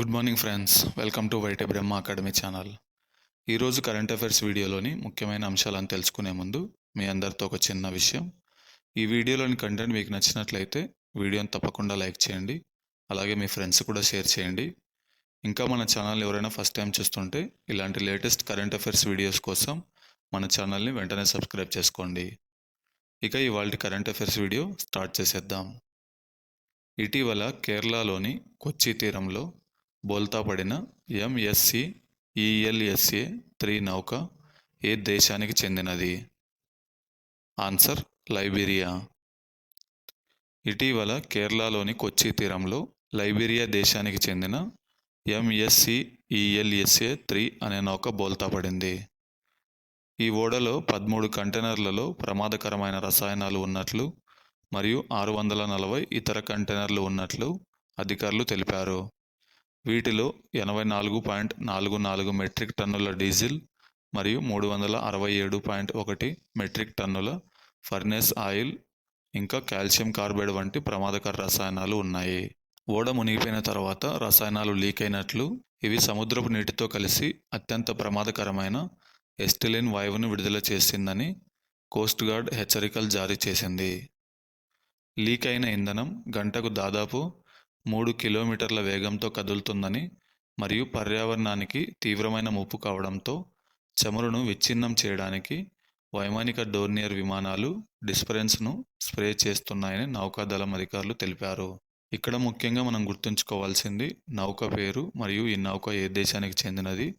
Good morning friends. Welcome to వైటే Brahma academy channel. ఈరోజు current affairs వీడియోలోని ముఖ్యమైన అంశాలను తెలుసుకునే ముందు మీ అందరితో ఒక చిన్న విషయం. ఈ వీడియోలోని కంటెంట్ మీకు నచ్చినట్లయితే వీడియోని తప్పకుండా లైక్ చేయండి. అలాగే మీ ఫ్రెండ్స్ కూడా షేర్ చేయండి. ఇంకా మన ఛానల్ ఎవరైనా ఫస్ట్ టైం చూస్తుంటే ఇలాంటి లేటెస్ట్ కరెంట్ అఫైర్స్ వీడియోస్ కోసం మన ఛానల్ని వెంటనే సబ్స్క్రైబ్ చేసుకోండి. ఇక ఇవాళ కరెంట్ అఫైర్స్ వీడియో స్టార్ట్ చేసేద్దాం. ఇటీవల కేరళలోని కొచ్చి తీరంలో బోల్తా పడిన ఎంఎస్సి ఈఎల్ఎస్ఏ త్రీ నౌక ఏ దేశానికి చెందినది? Answer Liberia. ఇటీవల కేరళలోని కొచ్చి తీరంలో లైబీరియా దేశానికి చెందిన ఎంఎస్సి ఈఎల్ఎస్ఏ త్రీ అనే నౌక బోల్తా పడింది. ఈ ఓడలో పదమూడు కంటైనర్లలో ప్రమాదకరమైన రసాయనాలు ఉన్నట్లు మరియు ఆరు వందల నలభై ఇతర కంటైనర్లు ఉన్నట్లు అధికారులు తెలిపారు. వీటిలో ఎనభై నాలుగు పాయింట్ నాలుగు నాలుగు మెట్రిక్ టన్నుల డీజిల్ మరియు మూడు వందల అరవై ఏడు పాయింట్ ఒకటి మెట్రిక్ టన్నుల ఫర్నేస్ ఆయిల్ ఇంకా కాల్షియం కార్బైడ్ వంటి ప్రమాదకర రసాయనాలు ఉన్నాయి. ఓడ మునిగిపోయిన తర్వాత రసాయనాలు లీక్ అయినట్లు ఇవి సముద్రపు నీటితో కలిసి అత్యంత ప్రమాదకరమైన ఎస్టిలిన్ వాయువును విడుదల చేసిందని కోస్ట్ గార్డ్ హెచ్చరికలు జారీ చేసింది. లీక్ అయిన ఇంధనం గంటకు దాదాపు మూడు కిలోమీటర్ల వేగంతో కదులుతుందని మరియు పర్యావరణానికి తీవ్రమైన ముప్పు కావడంతో చమురును విచ్ఛిన్నం చేయడానికి వైమానిక డోర్నియర్ విమానాలు డిస్పరెన్స్ను స్ప్రే చేస్తున్నాయని నౌకాదళం అధికారులు తెలిపారు. ఇక్కడ ముఖ్యంగా మనం గుర్తుంచుకోవాల్సింది నౌక పేరు మరియు ఈ నౌక ఏ దేశానికి చెందినది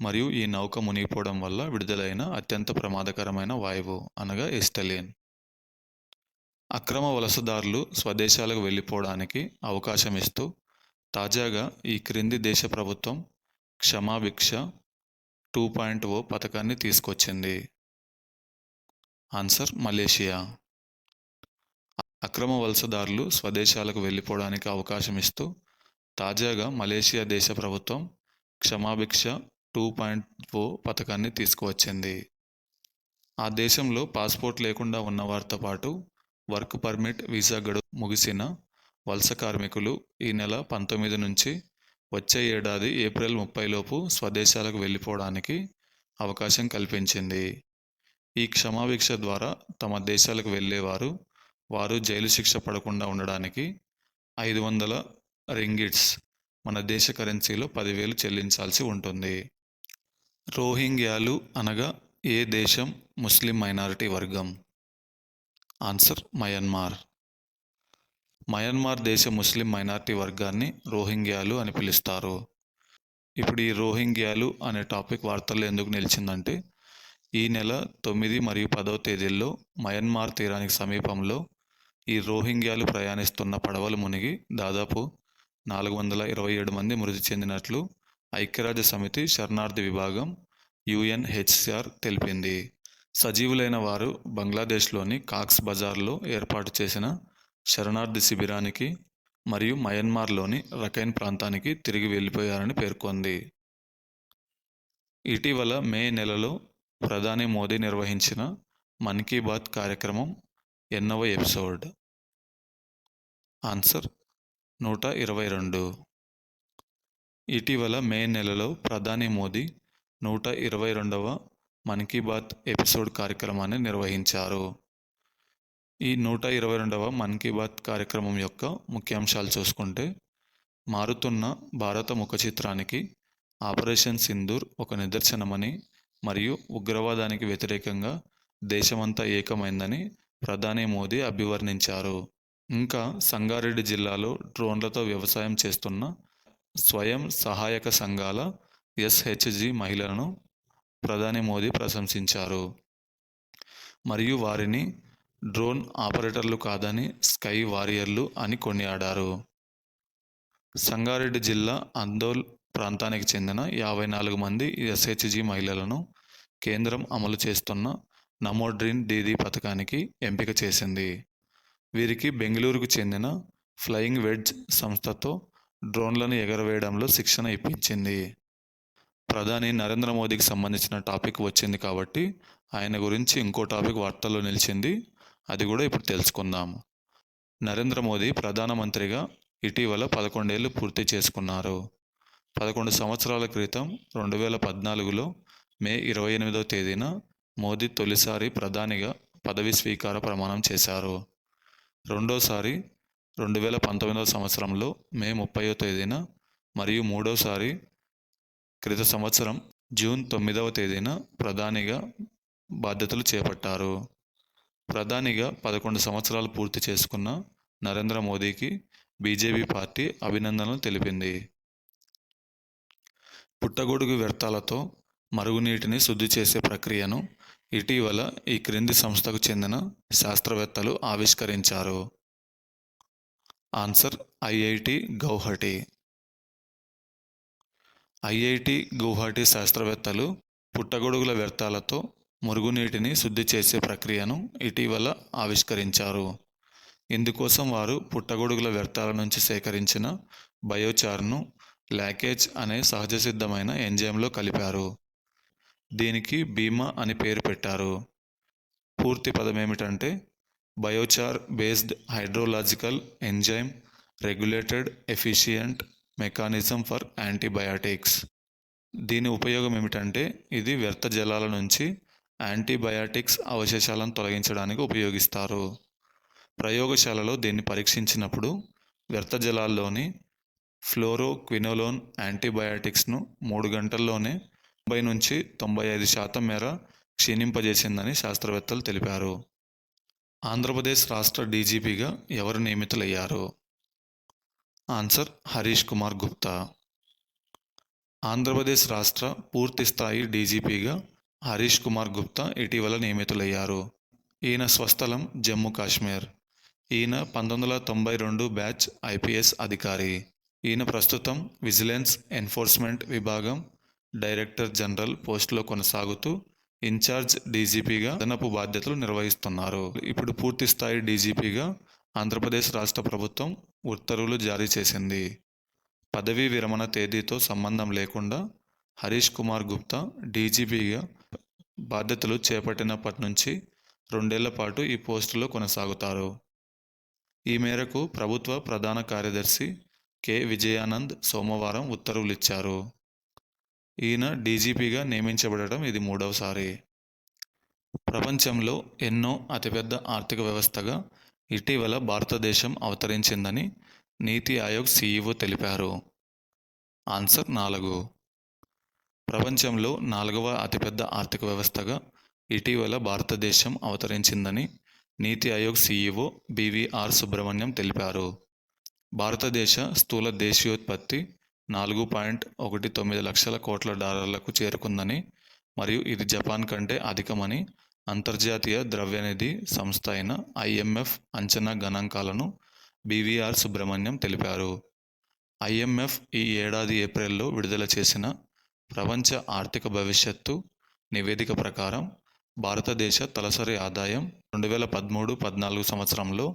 మరియు ఈ నౌక మునిగిపోవడం వల్ల విడుదలైన అత్యంత ప్రమాదకరమైన వాయువు అనగా ఎస్టలియన్ అక్రమ వలసదారులు స్వదేశాలకు వెళ్ళిపోవడానికి అవకాశం ఇస్తూ తాజాగా ఈ క్రింది దేశ ప్రభుత్వం క్షమాభిక్ష టూ పాయింట్ ఓ పథకాన్ని తీసుకొచ్చింది. Answer Malaysia. అక్రమ వలసదారులు స్వదేశాలకు వెళ్ళిపోవడానికి అవకాశం ఇస్తూ తాజాగా మలేషియా దేశ ప్రభుత్వం క్షమాభిక్ష టూ పాయింట్ ఓ పథకాన్ని తీసుకువచ్చింది. ఆ దేశంలో పాస్పోర్ట్ లేకుండా ఉన్నవారితో పాటు వర్క్ పర్మిట్ వీసా గడువు ముగిసిన వలస కార్మికులు ఈ నెల పంతొమ్మిది నుంచి వచ్చే ఏడాది ఏప్రిల్ ముప్పైలోపు స్వదేశాలకు వెళ్ళిపోవడానికి అవకాశం కల్పించింది. ఈ క్షమాభిక్ష ద్వారా తమ దేశాలకు వెళ్ళేవారు వారు జైలు శిక్ష పడకుండా ఉండడానికి ఐదు వందల రింగిట్స్ మన దేశ కరెన్సీలో పదివేలు చెల్లించాల్సి ఉంటుంది. రోహింగ్యాలు అనగా ఏ దేశం ముస్లిం మైనారిటీ వర్గం? Answer Myanmar. మయన్మార్ దేశ ముస్లిం మైనారిటీ వర్గాన్ని రోహింగ్యాలు అని పిలుస్తారు. ఇప్పుడు ఈ రోహింగ్యాలు అనే టాపిక్ వార్తల్లో ఎందుకు నిలిచిందంటే ఈ నెల తొమ్మిది మరియు పదవ తేదీల్లో మయన్మార్ తీరానికి సమీపంలో ఈ రోహింగ్యాలు ప్రయాణిస్తున్న పడవలు మునిగి దాదాపు నాలుగు వందల ఇరవై ఏడు మంది మృతి చెందినట్లు ఐక్యరాజ్య సమితి శరణార్థి విభాగం యుఎన్హెచ్సిఆర్ తెలిపింది. సజీవులైన వారు బంగ్లాదేశ్లోని కాక్స్ బజార్లో ఏర్పాటు చేసిన శరణార్థి శిబిరానికి మరియు మయన్మార్లోని రకైన్ ప్రాంతానికి తిరిగి వెళ్ళిపోయారని పేర్కొంది. ఇటీవల మే నెలలో ప్రధాని మోదీ నిర్వహించిన మన్ కీ బాత్ కార్యక్రమం ఎన్నవ ఎపిసోడ్. ఆన్సర్ నూట ఇరవై రెండు. ఇటీవల మే నెలలో ప్రధాని మోదీ నూట ఇరవై రెండవ మన్ కీ బాత్ ఎపిసోడ్ కార్యక్రమాన్ని నిర్వహించారు. ఈ నూట ఇరవై రెండవ మన్ కీ బాత్ కార్యక్రమం యొక్క ముఖ్యాంశాలు చూసుకుంటే మారుతున్న భారత ముఖ చిత్రానికి ఆపరేషన్ సింధూర్ ఒక నిదర్శనమని మరియు ఉగ్రవాదానికి వ్యతిరేకంగా దేశమంతా ఏకమైందని ప్రధాని మోదీ అభివర్ణించారు. ఇంకా సంగారెడ్డి జిల్లాలో డ్రోన్లతో వ్యవసాయం చేస్తున్న స్వయం సహాయక సంఘాల ఎస్హెచ్జి మహిళలను ప్రధాని మోదీ ప్రశంసించారు. మరియు వారిని డ్రోన్ ఆపరేటర్లు కాదని స్కై వారియర్లు అని కొనియాడారు. సంగారెడ్డి జిల్లా అందోల్ ప్రాంతానికి చెందిన యాభై నాలుగు మంది ఎస్హెచ్జి మహిళలను కేంద్రం అమలు చేస్తున్న నమో డ్రీన్ దీదీ పథకానికి ఎంపిక చేసింది. వీరికి బెంగళూరుకు చెందిన ఫ్లయింగ్ వెడ్జ్ సంస్థతో డ్రోన్లను ఎగరవేయడంలో శిక్షణ ఇప్పించింది. ప్రధాని నరేంద్ర మోదీకి సంబంధించిన టాపిక్ వచ్చింది కాబట్టి ఆయన గురించి ఇంకో టాపిక్ వార్తల్లో నిలిచింది. అది కూడా ఇప్పుడు తెలుసుకుందాం. నరేంద్ర మోదీ ప్రధానమంత్రిగా ఇటీవల పదకొండేళ్ళు పూర్తి చేసుకున్నారు. పదకొండు సంవత్సరాల క్రితం రెండు వేల పద్నాలుగులో మే ఇరవై ఎనిమిదవ తేదీన మోదీ తొలిసారి ప్రధానిగా పదవి స్వీకార ప్రమాణం చేశారు. రెండోసారి రెండు వేల పంతొమ్మిదవ సంవత్సరంలో మే ముప్పయో తేదీన మరియు మూడోసారి క్రిత సంవత్సరం జూన్ తొమ్మిదవ తేదీన ప్రధానిగా బాధ్యతలు చేపట్టారు. ప్రధానిగా పదకొండు సంవత్సరాలు పూర్తి చేసుకున్న నరేంద్ర మోదీకి బీజేపీ పార్టీ అభినందనలు తెలిపింది. పుట్టగొడుగు వ్యర్థాలతో మరుగునీటిని శుద్ధి చేసే ప్రక్రియను ఇటీవల ఈ క్రింది సంస్థకు చెందిన శాస్త్రవేత్తలు ఆవిష్కరించారు. Answer IIT Guwahati. IIT Guwahati శాస్త్రవేత్తలు పుట్టగొడుగుల వ్యర్థాలతో మురుగునీటిని శుద్ధి చేసే ప్రక్రియను ఇటీవల ఆవిష్కరించారు. ఇందుకోసం వారు పుట్టగొడుగుల వ్యర్థాల నుంచి సేకరించిన బయోచార్ను లాకేజ్ అనే సహజసిద్ధమైన ఎంజైమ్లో కలిపారు. దీనికి బీమా అని పేరు పెట్టారు. పూర్తి పదం ఏమిటంటే biochar based hydrological enzyme regulated efficient mechanism for antibiotics దీని ఉపయోగం ఏమిటంటే ఇది వ్యర్థ జలాల నుంచి యాంటీబయాటిక్స్ అవశేషాలను తొలగించడానికి ఉపయోగిస్తారు. ప్రయోగశాలలో దీన్ని పరీక్షించినప్పుడు వ్యర్థ జలాల్లోని ఫ్లోరోక్వినోలోన్ యాంటీబయాటిక్స్ను మూడు గంటల్లోనే తొంభై నుంచి తొంభై ఐదు శాతం మేర క్షీణింపజేసిందని శాస్త్రవేత్తలు తెలిపారు. ఆంధ్రప్రదేశ్ రాష్ట్ర డీజీపీగా ఎవరు నియమితులయ్యారు? ఆన్సర్ హరీష్ కుమార్ గుప్తా. ఆంధ్రప్రదేశ్ రాష్ట్ర పూర్తిస్థాయి డీజీపీగా హరీష్ కుమార్ గుప్తా ఇటీవల నియమితులయ్యారు. ఈయన స్వస్థలం జమ్మూ కాశ్మీర్. ఈయన పంతొమ్మిది వందల తొంభై రెండు బ్యాచ్ ఐపీఎస్ అధికారి. ఈయన ప్రస్తుతం విజిలెన్స్ ఎన్ఫోర్స్మెంట్ విభాగం డైరెక్టర్ జనరల్ పోస్టులో కొనసాగుతూ ఇన్ఛార్జ్ డీజీపీగా అదనపు బాధ్యతలు నిర్వహిస్తున్నారు. ఇప్పుడు పూర్తిస్థాయి డీజీపీగా ఆంధ్రప్రదేశ్ రాష్ట్ర ప్రభుత్వం ఉత్తర్వులు జారీ చేసింది. పదవీ విరమణ తేదీతో సంబంధం లేకుండా హరీష్ కుమార్ గుప్తా డీజీపీగా బాధ్యతలు చేపట్టినప్పటి నుంచి రెండేళ్ళ పాటు ఈ పోస్టులో కొనసాగుతారు. ఈ మేరకు ప్రభుత్వ ప్రధాన కార్యదర్శి కె. విజయానంద్ సోమవారం ఉత్తర్వులు ఇచ్చారు ఈయన డీజీపీగా నియమించబడటం ఇది మూడవసారి. ప్రపంచంలో ఎన్నో అతిపెద్ద ఆర్థిక వ్యవస్థగా ఇటీవల భారతదేశం అవతరించిందని నీతి ఆయోగ్ సీఈఓ తెలిపారు. ఆన్సర్ నాలుగు. ప్రపంచంలో నాలుగవ అతిపెద్ద ఆర్థిక వ్యవస్థగా ఇటీవల భారతదేశం అవతరించిందని నీతి ఆయోగ్ సీఈఓ బీవీఆర్ సుబ్రహ్మణ్యం తెలిపారు. భారతదేశ స్థూల దేశీయోత్పత్తి నాలుగు పాయింట్ ఒకటి తొమ్మిది లక్షల కోట్ల డాలర్లకు చేరుకుందని మరియు ఇది జపాన్ కంటే అధికమని అంతర్జాతీయ ద్రవ్యనిధి సంస్థ అయిన ఐఎంఎఫ్ అంచనా గణాంకాలను బీవీఆర్ సుబ్రహ్మణ్యం తెలిపారు. ఐఎంఎఫ్ ఈ ఏడాది ఏప్రిల్లో విడుదల చేసిన ప్రపంచ ఆర్థిక భవిష్యత్తు నివేదిక ప్రకారం భారతదేశ తలసరి ఆదాయం రెండు వేల పదమూడు పద్నాలుగు సంవత్సరంలో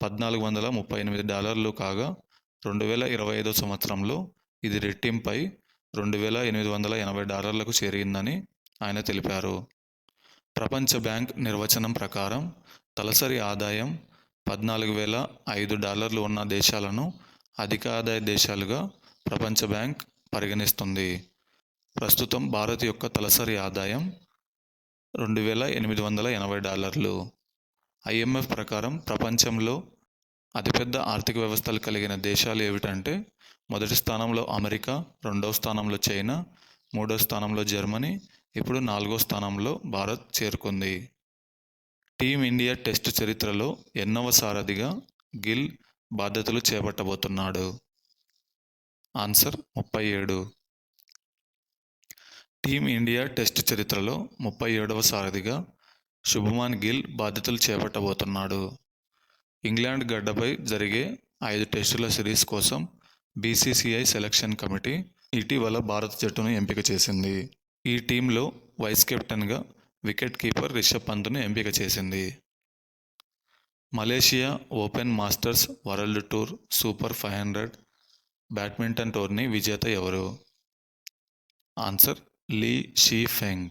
పద్నాలుగు వందల ముప్పై ఎనిమిది డాలర్లు కాగా రెండు వేల ఇరవై ఐదో సంవత్సరంలో ఇది రెట్టింపై రెండు వేల ఎనిమిది వందల ఎనభై డాలర్లకు చేరిందని ఆయన తెలిపారు. ప్రపంచ బ్యాంక్ నిర్వచనం ప్రకారం తలసరి ఆదాయం పద్నాలుగు వేల ఐదు డాలర్లు ఉన్న దేశాలను అధిక ఆదాయ దేశాలుగా ప్రపంచ బ్యాంక్ పరిగణిస్తుంది. ప్రస్తుతం భారత్ యొక్క తలసరి ఆదాయం రెండు వేల ఎనిమిది వందల ఎనభై డాలర్లు. ఐఎంఎఫ్ ప్రకారం ప్రపంచంలో అతిపెద్ద ఆర్థిక వ్యవస్థలు కలిగిన దేశాలు ఏమిటంటే మొదటి స్థానంలో అమెరికా రెండవ స్థానంలో చైనా మూడో స్థానంలో జర్మనీ ఇప్పుడు నాలుగో స్థానంలో భారత్ చేరుకుంది. టీమిండియా టెస్ట్ చరిత్రలో ఎన్నవ సారథిగా గిల్ బాధ్యతలు చేపట్టబోతున్నాడు. ఆన్సర్ ముప్పై ఏడు. టీమిండియా టెస్ట్ చరిత్రలో ముప్పై ఏడవ సారథిగా శుభమాన్ గిల్ బాధ్యతలు చేపట్టబోతున్నాడు. ఇంగ్లాండ్ గడ్డపై జరిగే ఐదు టెస్టుల సిరీస్ కోసం బీసీసీఐ సెలక్షన్ కమిటీ ఇటీవల భారత జట్టును ఎంపిక చేసింది. ఈ టీంలో వైస్ కెప్టెన్గా వికెట్ కీపర్ రిషబ్ పంత్ను ఎంపిక చేసింది. Malaysia open masters world tour super five hundred badminton tourney విజేత ఎవరు? Answer Lee Shi Feng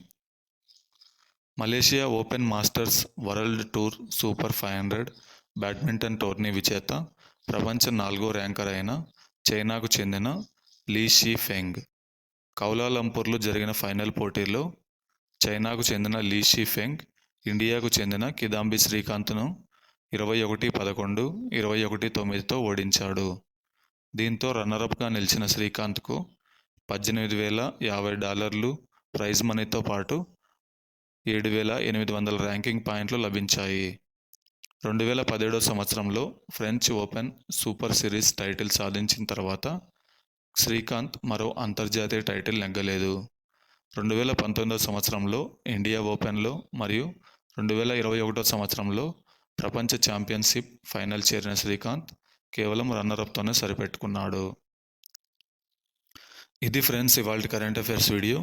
Malaysia open masters world tour super five hundred badminton tourney విజేత ప్రపంచ నాలుగో ర్యాంకర్ అయిన చైనాకు చెందిన లీ షీ ఫెంగ్ కౌలాలంపూర్లో జరిగిన ఫైనల్ పోటీలో చైనాకు చెందిన లీ షీ ఫెంగ్ ఇండియాకు చెందిన కిదాంబి శ్రీకాంత్ను ఇరవై ఒకటి పదకొండు ఇరవై ఒకటి తొమ్మిదితో ఓడించాడు. దీంతో రన్నరప్గా నిలిచిన శ్రీకాంత్కు పద్దెనిమిది వేల యాభై డాలర్లు ప్రైజ్ మనీతో పాటు ఏడు వేల ఎనిమిది వందల ర్యాంకింగ్ పాయింట్లు లభించాయి. రెండు వేల పదిహేడో సంవత్సరంలో French open super series title సాధించిన తర్వాత శ్రీకాంత్ మరో అంతర్జాతీయ టైటిల్ నెగ్గలేదు. రెండు వేల పంతొమ్మిదో సంవత్సరంలో ఇండియా ఓపెన్లో మరియు రెండు వేల ఇరవై ఒకటో సంవత్సరంలో ప్రపంచ ఛాంపియన్షిప్ ఫైనల్ చేరిన శ్రీకాంత్ కేవలం రన్నరప్తోనే సరిపెట్టుకున్నాడు. ఇది ఫ్రెండ్స్ ఇవాళ కరెంట్ అఫైర్స్ వీడియో.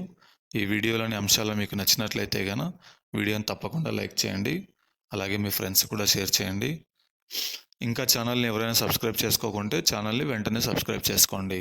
ఈ వీడియోలోని అంశాలు మీకు నచ్చినట్లయితే కనుక వీడియోని తప్పకుండా లైక్ చేయండి. అలాగే మీ ఫ్రెండ్స్ కూడా షేర్ చేయండి. ఇంకా ఛానల్ని ఎవరైనా సబ్స్క్రైబ్ చేసుకోకుంటే ఛానల్ని వెంటనే సబ్స్క్రైబ్ చేసుకోండి.